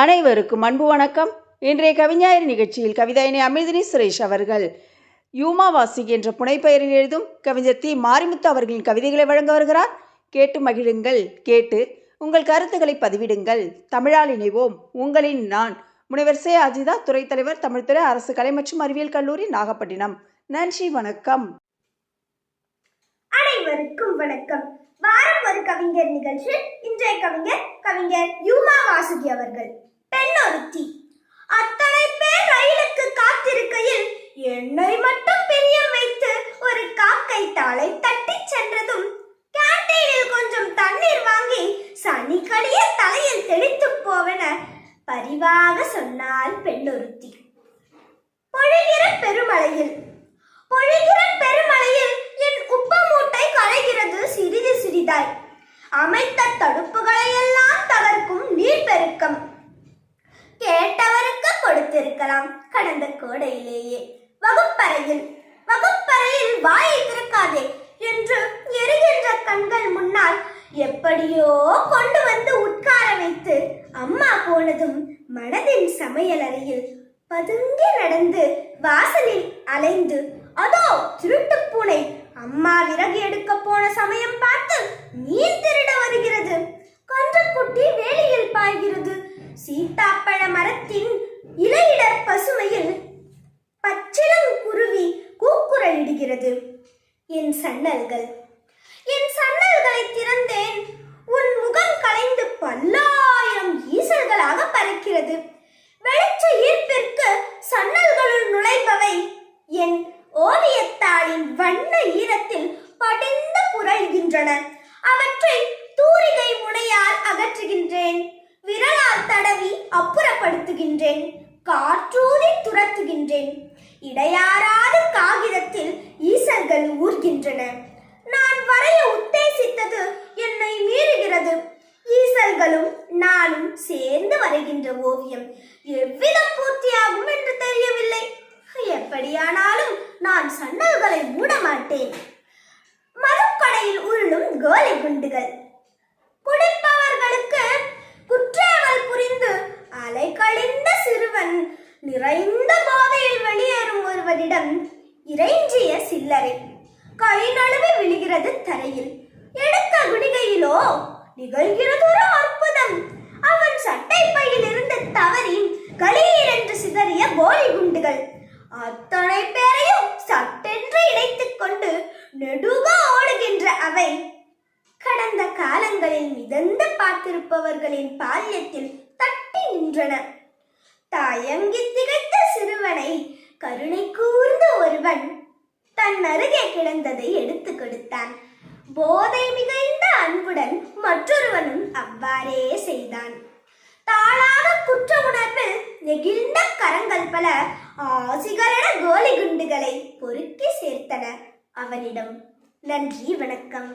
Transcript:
அனைவருக்கும் அன்பு வணக்கம். இன்றைய கவிஞாயிறு நிகழ்ச்சியில் கவிதாயினி அமிர்தினி சுரேஷ் அவர்கள் யூமாவாசி என்ற புனைப்பெயரில் எழுதும் கவிஞர் தி. மாரிமுத்து அவர்களின் கவிதைகளை வழங்க வருகிறார். கேட்டு மகிழுங்கள் கேட்டு உங்கள் கருத்துக்களை பதிவிடுங்கள். தமிழால் இணைவோம் உங்களின் நான். முனைவர் சே. அஜிதா துறை தலைவர் தமிழ்துறை அரசு கலை மற்றும் அறிவியல் கல்லூரி நாகப்பட்டினம். நன்றி வணக்கம். அனைவருக்கும் வணக்கம். வாரம் ஒரு கவிஞர் நிகழ்ச்சி. இன்றைய கவிஞர் கவிஞர் யூமா வாசுகி அவர்கள். பெண் ஒருத்தி அத்தனை பேர் ரயிலுக்கு காத்திருக்கையில் என்னை மட்டும் பிரியம் வைத்து ஒரு காக்கை தாளை தட்டி சென்றதும் கேண்டீனில் கொஞ்சம் தண்ணீர் வாங்கி சனிக்கடிய தலையில் தெளித்து போவென பரிவாக சொன்னாள் பெண் ஒருத்தி பொழிகிற பெருமழையில் பொழிகிற பெருமழையில் என் உப்பு மூட்டை கரைகிறது சிறிது சிறிதாய். அமைத்த தடுப்புகளை எல்லாம் தகர்க்கும் நீர்ப்பெருக்கம். கேட்டவருக்கு கொடுத்திருக்கலாம் கடந்த கோடையிலேயே. வகுப்பறையில் வகுப்பறையில் வாயை திறக்காதே என்று எரிகின்ற கண்கள் முன்னால் எப்படியோ கொண்டு வந்து உட்கார வைத்து அம்மா போனதும் மனதின் சமையலறையில் பதுங்கி நடந்து வாசலில் அலைந்து அதோ திருட்டு பூனை அம்மா விறகு எடுக்க போன சமயம் பார்த்து நீர் திருட வருகிறது. கன்றுக்குட்டி வேலியில் பாய்கிறது. சீத்தாப்பழ மரத்தின் இலையிடர் பசுமையில் பச்சிளம் குருவி கூக்குரலிடுகிறது. என் சன்னல்கள். என் சன்னல்களை திறந்தேன். உன் முகம் கலைந்து துரத்துகின்றேன் காற்றூதி துரத்துகின்றேன். இடையாறாத காகிதத்தில் ஈசல்கள் ஊர்கின்றன. நான் வரைய உத்தேசித்தது என்னை மீறுகிறது. ஈசல்களும் நானும் சேர்ந்து வரைகின்ற ஓவியம் எவ்விதம் பூர்த்தியாகும் என்று தெரியவில்லை. எப்படியானாலும் நான் சன்னல்களை மூட மாட்டேன் மதுக்கடையில் உருளும் கோலை குண்டுகள். நிறைந்த போதையில் வெளியேறும் ஒருவரிடம் இறைஞ்சிய சில்லறை. கை நழுவி விழுகிறது தரையில். எடுத்த குடிகையிலோ நிகழ்கிறது ஒரு அற்புதம். அவன் சட்டை பையில் இருந்து தவறி கலீர் என்று சிதறிய கோலி குண்டுகள். அத்தனை பேரையும் சட்டென்று இணைத்துக் கொண்டு நெடுக ஓடுகின்ற அவை. கடந்த காலங்களில் மிதந்து பார்த்திருப்பவர்களின் பால்யத்தில் தட்டி நின்றன. தயங்கி திகைத்த சிறுவனை கருணை கூர்ந்த ஒருவன் தன் அருகே கிடந்ததை எடுத்து கொடுத்தான். போதை மிகைந்த அன்புடன் மற்றொருவனும் அவ்வாறே செய்தான். தாளாக குற்ற உணர்வில் நெகிழ்ந்த கரங்கள் பல ஆசிகரண கோலி குண்டுகளை பொறுக்கி சேர்த்தன. அவனிடம் நன்றி வணக்கம்.